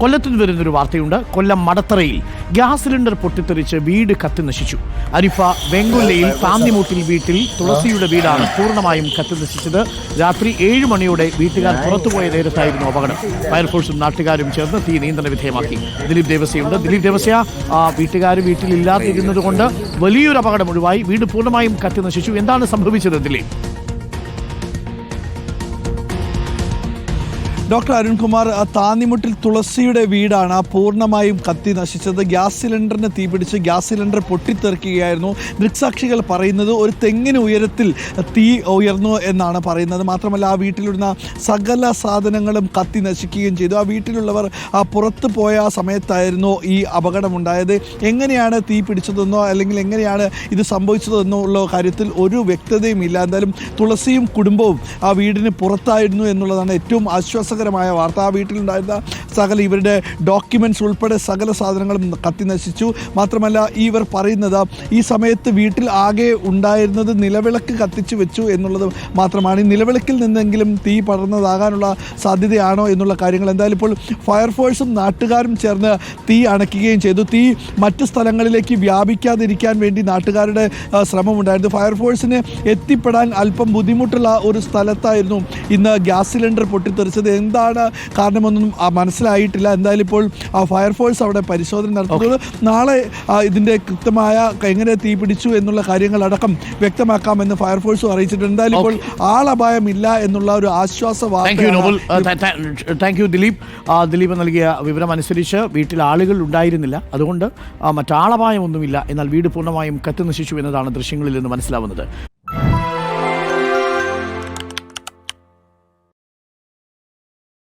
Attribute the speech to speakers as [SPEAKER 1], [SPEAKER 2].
[SPEAKER 1] കൊല്ലത്ത് നിന്ന് വരുന്നൊരു വാർത്തയുണ്ട്. കൊല്ലം മടത്തറയിൽ ഗ്യാസ് സിലിണ്ടർ പൊട്ടിത്തെറിച്ച് വീട് കത്തി നശിച്ചു. അരിഫ വെങ്കുല്ലയിൽ താന്നിമൂട്ടിൽ വീട്ടിൽ തുളസിയുടെ വീടാണ് പൂർണമായും കത്തി നശിച്ചത്. രാത്രി ഏഴ് മണിയോടെ വീട്ടുകാർ പുറത്തുപോയ നേരത്തായിരുന്നു അപകടം. ഫയർഫോഴ്സും നാട്ടുകാരും ചേർന്ന് തീ നിയന്ത്രണ വിധേയമാക്കി. ദിലീപ് ദേവസ്യയുണ്ട്. ദിലീപ് ദേവസ്യ വീട്ടുകാർ വീട്ടിലില്ലാതിരുന്നത് കൊണ്ട് വലിയൊരു അപകടം ഒഴിവായി. വീട് പൂർണമായും കത്തി നശിച്ചു. എന്താണ് സംഭവിച്ചത് ദിലീപ്?
[SPEAKER 2] ഡോക്ടർ അരുൺകുമാർ താന്നിമുട്ടിൽ തുളസിയുടെ വീടാണ്. ആ പൂർണമായും കത്തി നശിച്ചത്. ഗ്യാസ് സിലിണ്ടറിന് തീപിടിച്ച് ഗ്യാസ് സിലിണ്ടർ പൊട്ടിത്തെറിക്കുകയായിരുന്നു. ദൃക്സാക്ഷികൾ പറയുന്നത് ഒരു തെങ്ങിന് ഉയരത്തിൽ തീ ഉയർന്നു എന്നാണ് പറയുന്നത്. മാത്രമല്ല ആ വീട്ടിലിരുന്ന സകല സാധനങ്ങളും കത്തി നശിക്കുകയും ചെയ്തു. ആ വീട്ടിലുള്ളവർ ആ പുറത്ത് പോയ സമയത്തായിരുന്നു ഈ അപകടമുണ്ടായത്. എങ്ങനെയാണ് തീ പിടിച്ചതെന്നോ അല്ലെങ്കിൽ എങ്ങനെയാണ് ഇത് സംഭവിച്ചതെന്നോ ഉള്ള കാര്യത്തിൽ ഒരു വ്യക്തതയും ഇല്ല. എന്തായാലും തുളസിയും കുടുംബവും ആ വീടിന് പുറത്തായിരുന്നു എന്നുള്ളതാണ് ഏറ്റവും ആശ്വാസകരമായ വാർത്ത. ആ വീട്ടിലുണ്ടായിരുന്ന സകല ഇവരുടെ ഡോക്യുമെന്റ്സ് ഉൾപ്പെടെ സകല സാധനങ്ങളും കത്തി നശിച്ചു. മാത്രമല്ല ഇവർ പറയുന്നത് ഈ സമയത്ത് വീട്ടിൽ ആകെ ഉണ്ടായിരുന്നത് നിലവിളക്ക് കത്തിച്ചു വെച്ചു എന്നുള്ളത് മാത്രമാണ്. ഈ നിലവിളക്കിൽ നിന്നെങ്കിലും തീ പടർന്നതാകാനുള്ള സാധ്യതയാണോ എന്നുള്ള കാര്യങ്ങൾ. എന്തായാലും ഇപ്പോൾ ഫയർഫോഴ്സും നാട്ടുകാരും ചേർന്ന് തീ അണയ്ക്കുകയും ചെയ്തു. തീ മറ്റ് സ്ഥലങ്ങളിലേക്ക് വ്യാപിക്കാതിരിക്കാൻ വേണ്ടി നാട്ടുകാരുടെ ശ്രമമുണ്ടായിരുന്നു. ഫയർഫോഴ്സിന് എത്തിപ്പെടാൻ അല്പം ബുദ്ധിമുട്ടുള്ള ഒരു സ്ഥലത്തായിരുന്നു ഇന്ന് ഗ്യാസ് സിലിണ്ടർ പൊട്ടിത്തെറിച്ചത്. എന്താണ് കാരണമെന്നൊന്നും ആ, മനസ്സിലായിട്ടില്ല. എന്തായാലും ഇപ്പോൾ ആ ഫയർഫോഴ്സ് അവിടെ പരിശോധന നടത്തുന്നത്. നാളെ ഇതിന്റെ കൃത്യമായ എങ്ങനെ തീ പിടിച്ചു എന്നുള്ള കാര്യങ്ങളടക്കം വ്യക്തമാക്കാമെന്ന് ഫയർഫോഴ്സും അറിയിച്ചിട്ടുണ്ട്. എന്തായാലും ഇപ്പോൾ ആളപായമില്ല എന്നുള്ള ഒരു ആശ്വാസ
[SPEAKER 1] താങ്ക് യു ദിലീപ് ദിലീപ് നൽകിയ വിവരം അനുസരിച്ച് വീട്ടിൽ ആളുകൾ ഉണ്ടായിരുന്നില്ല. അതുകൊണ്ട് മറ്റാളപായമൊന്നുമില്ല. എന്നാൽ വീട് പൂർണമായും കത്തി നശിച്ചു എന്നതാണ് ദൃശ്യങ്ങളിൽ നിന്ന് മനസ്സിലാവുന്നത്.